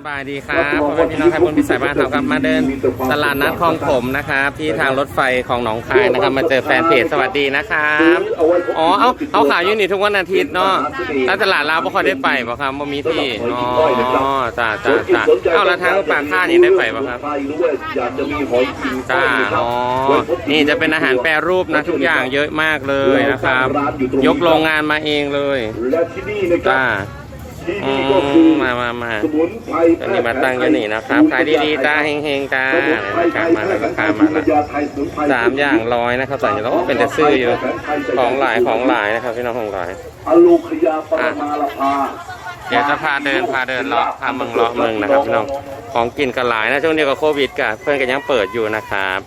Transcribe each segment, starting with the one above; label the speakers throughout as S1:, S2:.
S1: สบายดีครับพ่อแม่พี่น้องไทยบนพิสัยบ้านเราครับมาเดินตลาดนัดคลองถมนะครับ ที่ทางรถไฟของหนองคายนะครับ มาเจอแฟนเพจสวัสดีนะครับอ๋อเอาเอาขายอยู่นี่ทุกวันอาทิตย์เนาะแล้วตลาดลาวบ่ค่อยได้ไปบ่ครับบ่มีที่อ๋อจ้าจ้าจ้าเอาแล้วทางปากท่านี่ได้ไปบ่ครับ
S2: อยากจะมีหอยกิน
S1: จ้าอ๋อนี่จะเป็นอาหารแปรรูปนะทุกอย่างเยอะมากเลยนะครับ ยกโรงงานมาเองเลย
S2: และที่นี่นะครั
S1: จ้า
S2: ที่
S1: อื
S2: นี่ก็คือ
S1: มมามามา
S2: สมุนไพร
S1: ตอนนี้มาตั้งอยู่นี่นะครับขายดีๆจ้าเฮงๆจ้าเนี่ยนะครับมาแล้วราคามาละสามอย่างร้อยนะครับสั่งอยู่แล้วโอ้เป็นแต่ซื้ออยู่ของหลายของหลายนะครับพี่น้องของหลาย
S2: อโลคยาปรมาลภา
S1: เดี๋ยวจะพาเดินพาเดินเลาะพาเมืองเลาะเมืองนะครับพี่น้องของกินก็หลายนะช่วงนี้ก็โควิดกับเพื่อนก็ยังเปิดอยู่นะครับ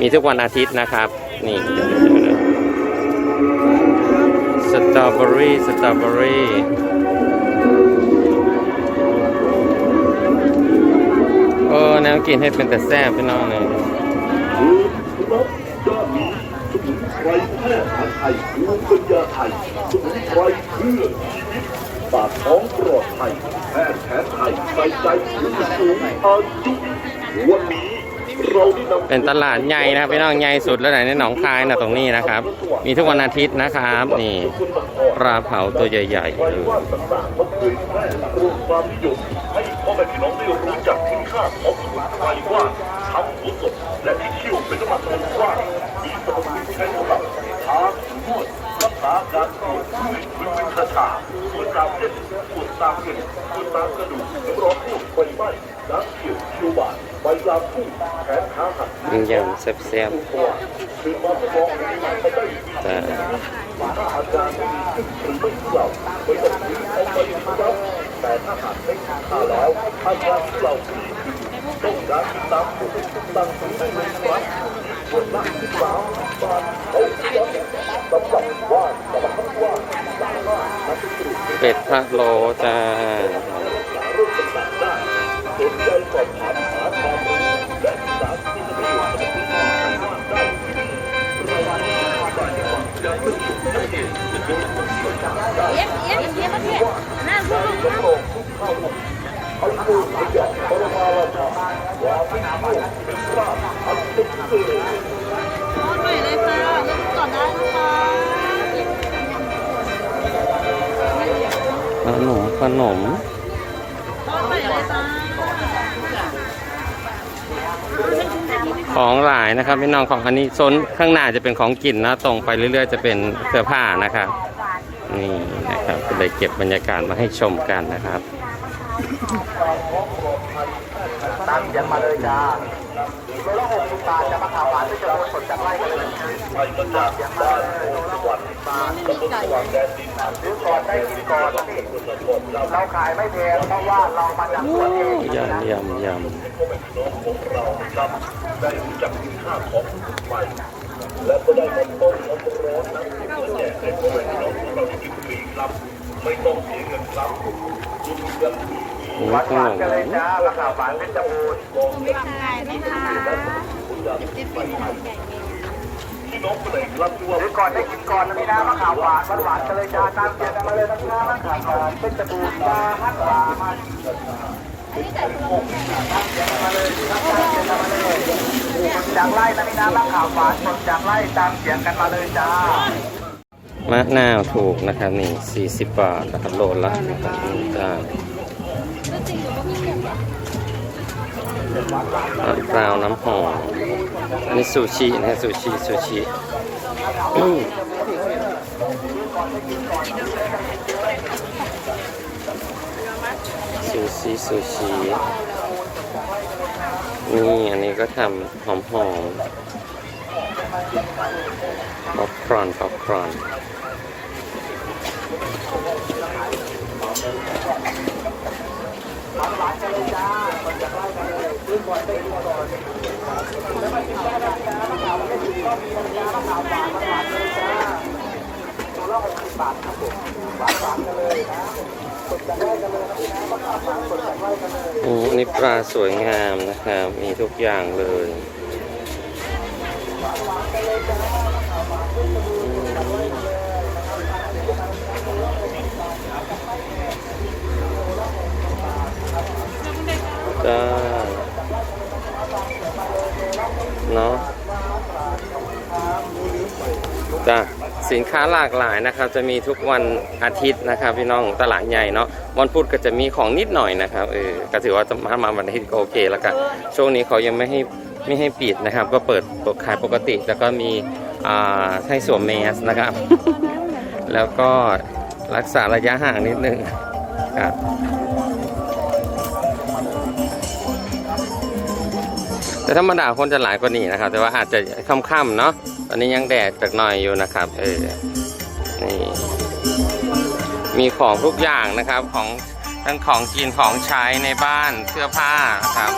S1: มีทุกวันอาทิตย์นะครับ นี่สตรอเบอรี่สตรอเบอรี่ โอ้แนวกินให้เป็นแต่แซ่บพี่น้องเลย
S2: คือรสยอดนี้สมุนไพรแพทย์แผนไทยภูมิปัญญาไทยสมุนไพรเพื่อชีวิตปากท้องปลอดภัยแพทย์แผนไทยใส่ใจผู้สูงอายุวันนี้เราได้นำ
S1: เป็นตลาดใหญ่นะครับพี่น้องใหญ่สุดแล้วไหนในหนองคายนะตรงนี้นะครับ มีทุกวันอาทิตย์นะครับ นี่ปลาเผาตัวใหญ่ๆ
S2: ไว้
S1: เลย
S2: ว่าต่างๆมาเผยแพร่รวมควางได้รู้จักคุณค่าของสมุนไพรว่าทำหัวสดและที่เคี่ยวเป็นน้ำมันสมุนว่ามีสรรพคุณใช้สำหรับทานวดรักษาการปวดเมื่อยมึนๆชาๆปวดตามเส้นปวดตามเส้นปวดตามกระดูกน้ำร้อนพวกไฟไหม้น้ำเขียวคิวบาดใบลาพุ่งแขนขาหัก
S1: ยิงยำแซ่บ
S2: ตัวคือมาทดลองไปได้
S1: แต่
S2: ถ้าอาการไม่ดีหรือไม่เลาไม่ต้องซื้อเอาไปครับ แต่ถ้าหากไม่ทานข้าแล้วอาการทุเราต้องรับตามผมตั้งผู้ได้เลยครับคนละสามบาทเอาเยอะสำหรับว่าสำหรับว่าสามารถนำไปปลูก
S1: เป็ดพะโลจ้า
S2: สนใจสอบถาม ขน
S1: มข
S3: อ
S1: งหลายนะครับพี่น้องของอันนี้โซนข้างหน้าจะเป็นของกินนะตรงไปเรื่อยๆ จะเป็นเสื้อผ้านะครับนี่นะครับก็เลยเก็บบรรยากาศมาให้ชมกันนะครับ
S4: ตามเสียงมาเลยจ้าโลละหกสิบบาทจะมาขาวหวานที่จะโดนสดจากไร่กันเลย
S2: ไปก็จากบ้านส วรรค์บาทตำบลสว่
S4: ซื้อก่อนได้กินก่อนนี่เราขายไม่แพงเพราะว่าเรามาจากสวเอง
S1: ยำยำย
S2: ของเราครับได้รู้จักคุณค่าของสมุนไพรและก็ได้มาต้มน้ำร้อนน้ำจิ้มแจกให้พ่อแม่พี่น้องของเราได้กินฟรีครับไม่ต้องเสียเงินครับคุณเงินำ
S1: นี่
S4: หวานหวานกันเลยจ้ามาข่าหวานเป็นจมูก
S3: ไม่ขายนะคะ
S2: พี่น้องคนไหนครับที่ว่า
S4: ก่อนได้กินก่อนนะพี่นะมาข่าวหวานหวานหวานกันเลยจ้าตามเสียงกันมาเลยนะครับมาข่าวหวานเป็นจมูกจ้าฮัทหวานมาจากไร่นะพี่นะมาข่าวหวานสดจากไร่ตามเสียงกันมาเลยจ้า
S1: มะนาวถูกนะครับนี่ 40 บาทนะครับโลละนะครับนี่จ้ามะพร้าวน้ำหอมอันนี้ซูชินะซูชิซูชิ ซูชิซูชินี่อันนี้ก็ทำหอมหอมป๊อปครอนป๊อปครอนโอ้อัน นี่ปลาสวยงามนะครับ มีทุกอย่างเลยจ้า เนาะจ้าสินค้าหลากหลายนะครับ จะมีทุกวันอาทิตย์นะครับ พี่น้องตลาดใหญ่เนาะวันพุธก็จะมีของนิดหน่อยนะครับเออก็ถือว่าถ้ามาวันอาทิตย์ก็โอเคแล้วกันช่วงนี้เขายังไม่ให้ไม่ให้ปิดนะครับ ก็เปิดขายปกติ แล้วก็มีอ่าให้สวมแมสนะครับ แล้วก็รักษาระยะห่างนิดนึงครับ แต่ธรรมดาคนจะหลายกว่านี้นะครับ แต่ว่าอาจจะค่ำๆเนาะตอนนี้ยังแดดจากหน่อยอยู่นะครับ เออนี่มีของทุกอย่างนะครับของทั้งของกินของใช้ในบ้านเสื้อผ้านะครับ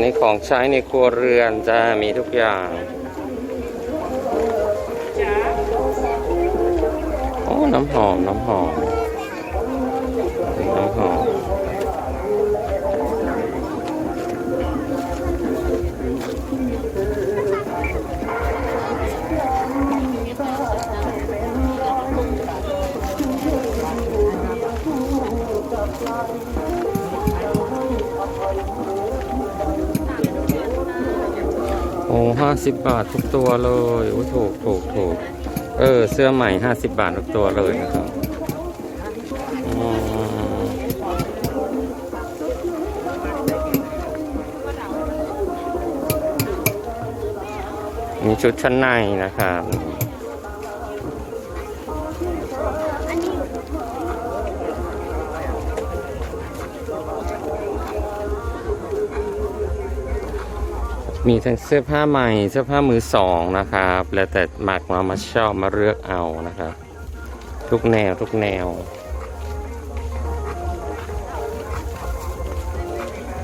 S1: นนี้ของใช้ในครัวเรือนจะมีทุกอย่างโอ้น้ำหอม น้ำหอม โอ้ห้าสิบบาททุกตัวเลยโอ้ถูกถูกถูกเออ เสื้อใหม่ห้าสิบบาททุกตัวเลยนะครับมีชุดชั้นในนะครับ มีทั้งเสื้อผ้าใหม่ เสื้อผ้ามือสองนะครับ แล้วแต่หมักมามาชอบมาเลือกเอานะครับ ทุกแนวทุกแนว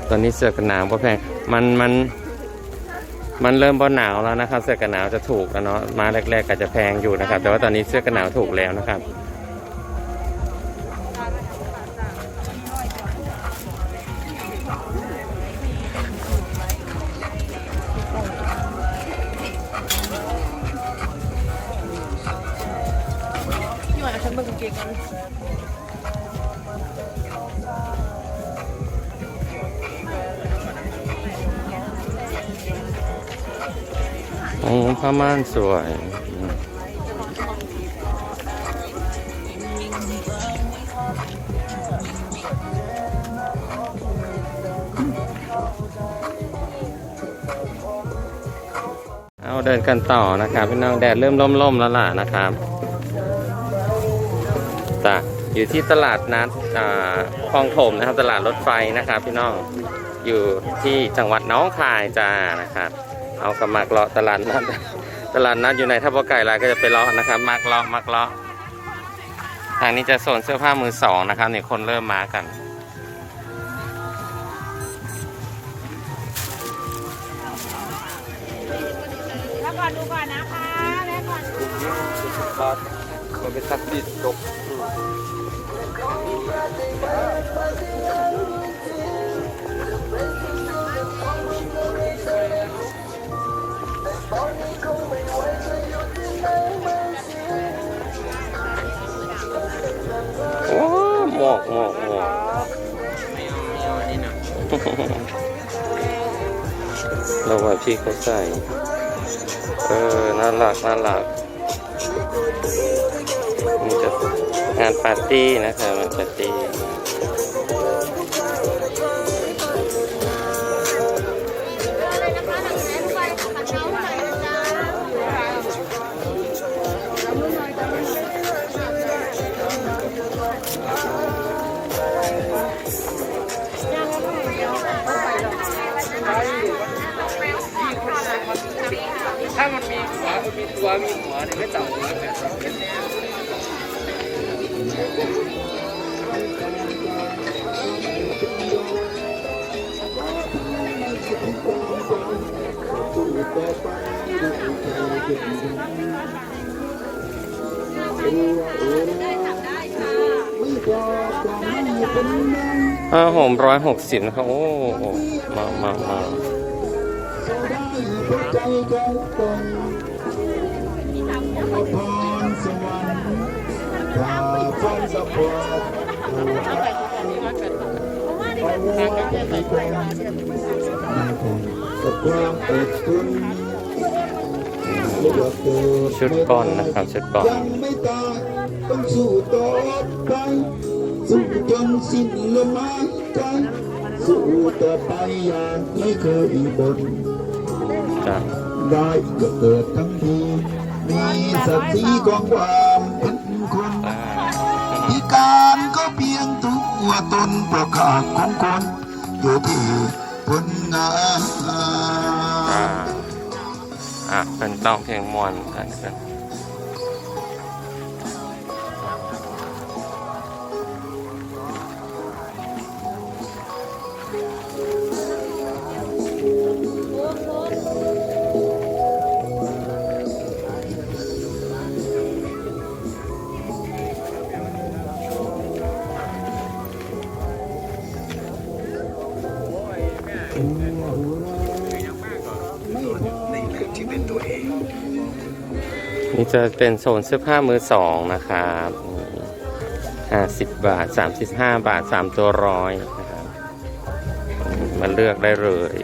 S1: ตอนนี้เสื้อกันหนาวก็แพงมันมันมันเริ่มบ่หนาวแล้วนะครับ เสื้อกันหนาวจะถูกแล้วเนาะมาแรกๆก็จะแพงอยู่นะครับ แต่ว่าตอนนี้เสื้อกันหนาวถูกแล้วนะครับ
S3: พี่หวานฉันเบิ่งกางเกงกัน
S1: โอ้ผ้าม่านสวย เอาเดินกันต่อนะครับพี่น้องแดดเริ่มล่มๆแล้วล่ะนะครับจ้ะอยู่ที่ตลาดนัดอ่าคลองถมนะครับ ตลาดรถไฟนะครับพี่น้องอยู่ที่จังหวัดน้องคายจ้านะครับ เอากระมักเลาะตลาดนัดตลาดนัดอยู่ในทับไก่ลายก็จะไปเลาะนะครับมักเลาะมักเลาะทางนี้จะโซนเสื้อผ้ามือสองนะครับเนี่ยคนเริ่มมากัน
S3: ก็
S1: ไปทักดิดตกโอ้หมอกหมอกหมอกเราว่าพี่เขาใส่ เออ น่ารัก น่ารัก งานปาร์ตี้นะครับงานปาร์ตี้
S5: ถ้ามันมีหัวมันมีตัวมีหัวเนี่ยไม่จับหัวแบบ
S1: ห้าหอมร้อยหกสิบนะครับ โอ้มามามาพรสวรรค์ ชุดบอลนะครับชุดบอล
S5: ยังไม่ตายต้องสู้ต่อไปสู้จนสิ้นลมหายใจสู้ต่อไปอย่างไม่เคยบ่น
S1: จ้ะ
S5: ได้ก็เกิดทั้งทีมีศักดิ์ศรีของความเป็นคน
S1: อ่า
S5: พิการก็เพียงตัวตนประกาศของคนอยู่ที่ผลงาน
S1: อ่าอะเป็นต้องเพลงมวนกันกัน นี่จะเป็นโซนเสื้อผ้ามือสองนะครับห้าสิบบาทสามสิบห้าบาทสามตัวร้อยนะครับมาเลือกได้เลย